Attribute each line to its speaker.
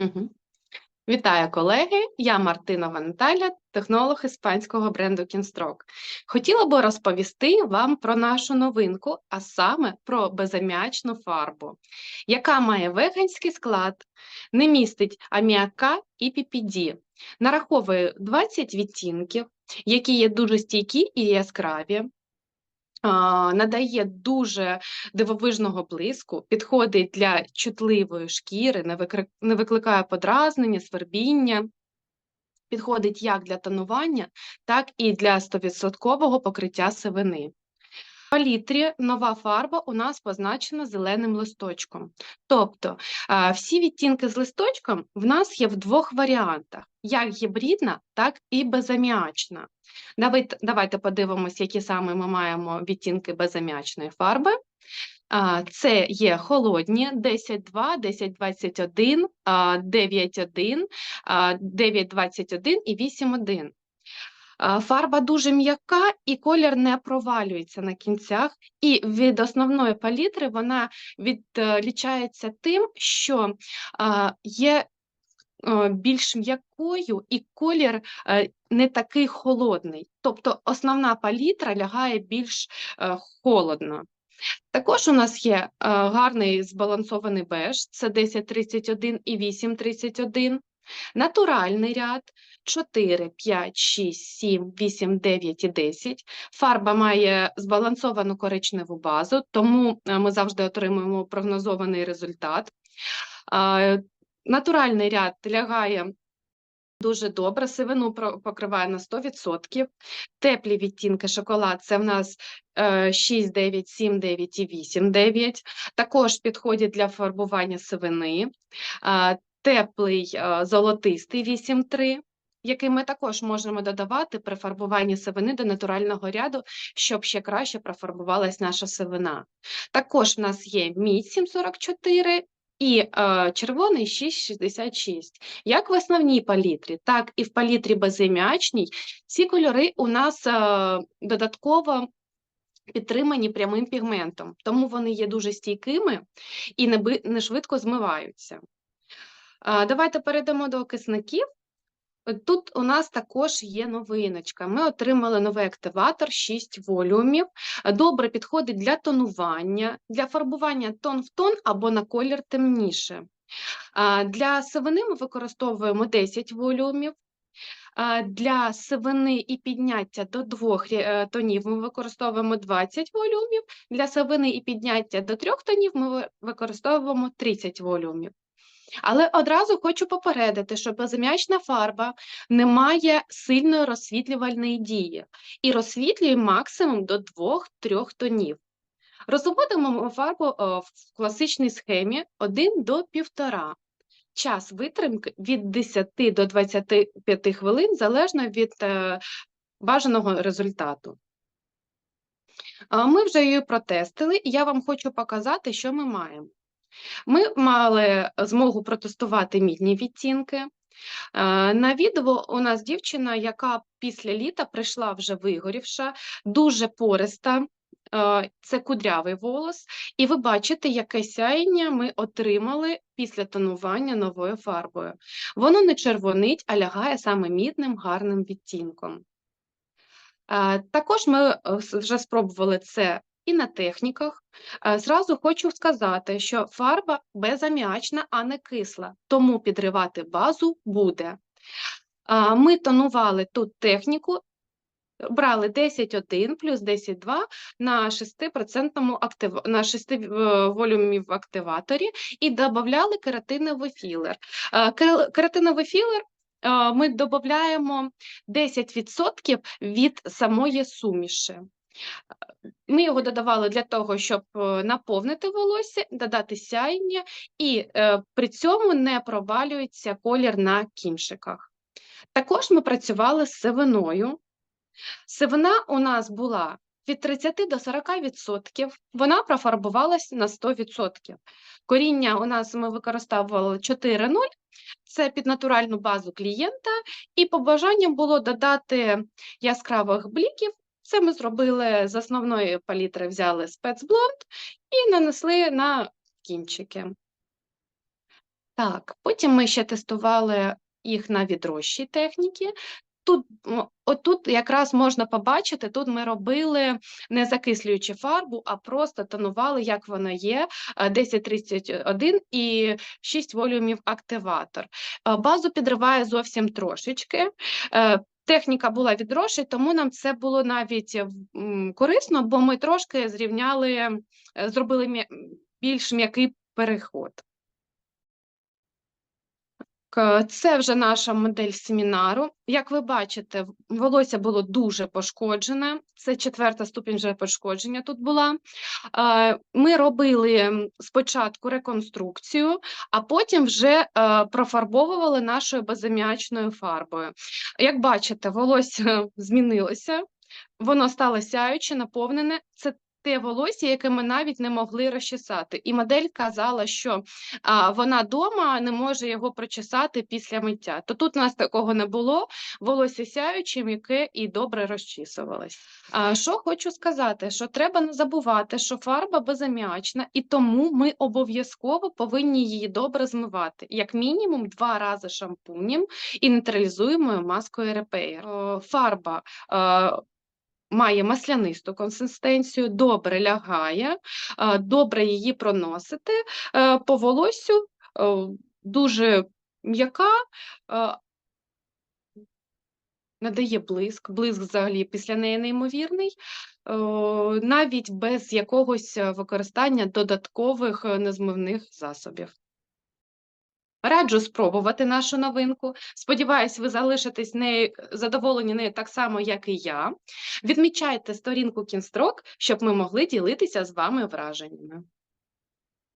Speaker 1: Мгм. Вітаю, колеги! Я Мартинова Наталя, технолог іспанського бренду Кінстрок. Хотіла би розповісти вам про нашу новинку, а саме про безаміачну фарбу, яка має веганський склад, не містить аміака і PPD, нараховує 20 відтінків, які є дуже стійкі і яскраві. Надає дуже дивовижного блиску, підходить для чутливої шкіри, не викликає подразнення, свербіння. Підходить як для тонування, так і для 100% покриття сивини. Палітрі нова фарба у нас позначена зеленим листочком. Тобто всі відтінки з листочком в нас є в двох варіантах: як гібридна, так і безаміачна. Давайте, подивимось, які саме ми маємо відтінки безаміачної фарби. Це є холодні 10.2, 10.21, а, 9.1, а, 9.21 і 8.1. Фарба дуже м'яка і колір не провалюється на кінцях. І від основної палітри вона відлічається тим, що є більш м'якою і колір е, не такий холодний. Тобто основна палітра лягає більш е, холодно. Також у нас є е, гарний збалансований беж, це 1031 і 831. Натуральний ряд 4, 5, 6, 7, 8, 9 і 10. Фарба має збалансовану коричневу базу, тому е, ми завжди отримуємо прогнозований результат. Натуральний ряд лягає дуже добре, сивину покриває на 100%. Теплі відтінки шоколад це в нас е, 6, 9, 7, 9 і 8, 9. Також підходять для фарбування сивини. Теплий е, золотистий 8,3, який ми також можемо додавати при фарбуванні сивини до натурального ряду, щоб ще краще профарбувалась наша сивина. Також в нас є мідь 744 і е, червоний 666. Як в основній палітрі, так і в палітрі безім'ячній ці кольори у нас е, додатково підтримані прямим пігментом, тому вони є дуже стійкими і не, не швидко змиваються. Давайте перейдемо до окисників. Тут у нас також є новиночка. Ми отримали новий активатор 6 волюмів. Добре підходить для тонування, для фарбування тон в тон або на колір темніше. Для сивини ми використовуємо 10 волюмів. Для сивини і підняття до двох е, тонів ми використовуємо 20 волюмів. Для сивини і підняття до трьох тонів ми використовуємо 30 волюмів. Але одразу хочу попередити, що безам'ячна фарба не має сильної розсвітлювальної дії і розсвітлює максимум до 2-3 тонів. Розводимо фарбу е, в класичній схемі 1 до 1,5. Час витримки від 10 до 25 хвилин залежно від е, бажаного результату. Ми вже її протестили, і я вам хочу показати, що ми маємо. Ми мали змогу протестувати мідні відтінки. Е, На відео у нас дівчина, яка після літа прийшла вже вигорівша, дуже пориста. е, Це кудрявий волос, і ви бачите, яке сяєння ми отримали після тонування новою фарбою. Воно не червонить, а лягає саме мідним гарним відтінком. Е, Також ми вже спробували це і на техніках. Е, Зразу хочу сказати, що фарба безаміачна, а не кисла, тому підривати базу буде. Е, Ми тонували тут техніку, брали 10,1 плюс 10,2 на 6% актив... на 6 волюмів в активаторі і додавали кератиновий філер. Е, Кератиновий філер е, ми додаємо 10% від самої суміші. Ми його додавали для того, щоб е, наповнити волосся, додати сяєння, і е, при цьому не провалюється колір на кінчиках. Також ми працювали з сивиною. Сивина у нас була від 30 до 40%, вона профарбувалась на 100%. Коріння у нас ми використовували 4.0, це під натуральну базу клієнта, і по бажанням було додати яскравих бліків. Це ми зробили з основної палітри, взяли спецблонд і нанесли на кінчики. Так, потім ми ще тестували їх на відрощій техніці. Тут, отут якраз можна побачити, тут ми робили не закислюючи фарбу, а просто тонували, як воно є, е, 1031 і 6 волюмів активатор. Е, Базу підриває зовсім трошечки. Техніка була відроші, тому нам це було навіть корисно, бо ми трошки зрівняли, е, зробили більш м'який переход. К- Це вже наша модель семінару. Як ви бачите, волосся було дуже пошкоджене. Це четверта ступінь вже пошкодження тут була. Е, Ми робили спочатку реконструкцію, а потім вже е, профарбовували нашою безаміачною фарбою. Як бачите, волосся змінилося, воно стало сяюче, наповнене. Це те волосся, яке ми навіть не могли розчесати. І модель казала, що а, вона дома не може його прочесати після миття. То тут у нас такого не було. Волосся сяюче, м'яке і добре розчісувалось. А що хочу сказати, що треба не забувати, що фарба безаміачна, і тому ми обов'язково повинні її добре змивати, як мінімум два рази шампунем і нейтралізуємою маскою. О, Фарба має маслянисту консистенцію, добре лягає, е, добре її проносити е, по волоссю, е, дуже м'яка, надає блиск, блиск взагалі після неї неймовірний, навіть без якогось використання додаткових незмивних засобів. Раджу спробувати нашу новинку. Сподіваюсь, ви залишитесь нею задоволені нею так само, як і я. Відмічайте сторінку Кінстрок, щоб ми могли ділитися з вами враженнями.